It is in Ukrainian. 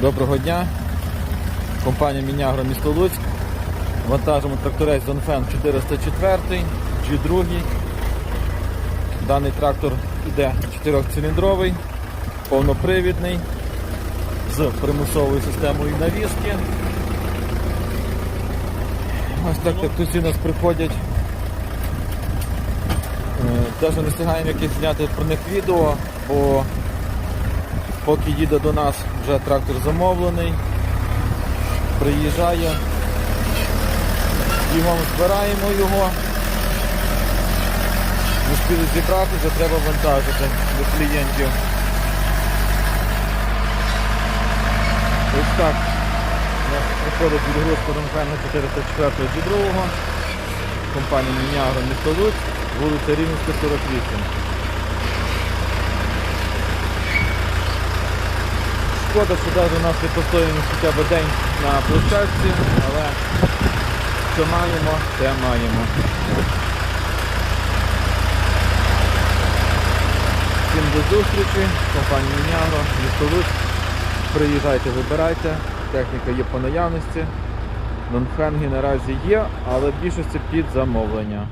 Доброго дня. Компанія Мінягро місто Луцьк. Вантажимо тракторець Донфен 404 G2. Даний трактор йде 4-циліндровий, повнопривідний, з примусовою системою навіски. Ось так тракторці у нас приходять. Теж не встигаємо якось зняти про них відео, бо поки їде до нас вже трактор замовлений, приїжджає, бігом збираємо його, не встигли зібрати, вже треба вантажити до клієнтів. Ось так. Проходить відгрузка Донфена 404 G2, компанія Мінягро місто Луцьк, вулиця Рівненська, 48. Шкода, що навіть у нас не постоїмо хоча б день на площадці, але що маємо, те маємо. Всім до зустрічі, компанія Мінягро, місто Приїжджайте, вибирайте, техніка є по наявності. Нонфенги наразі є, але в більшості під замовлення.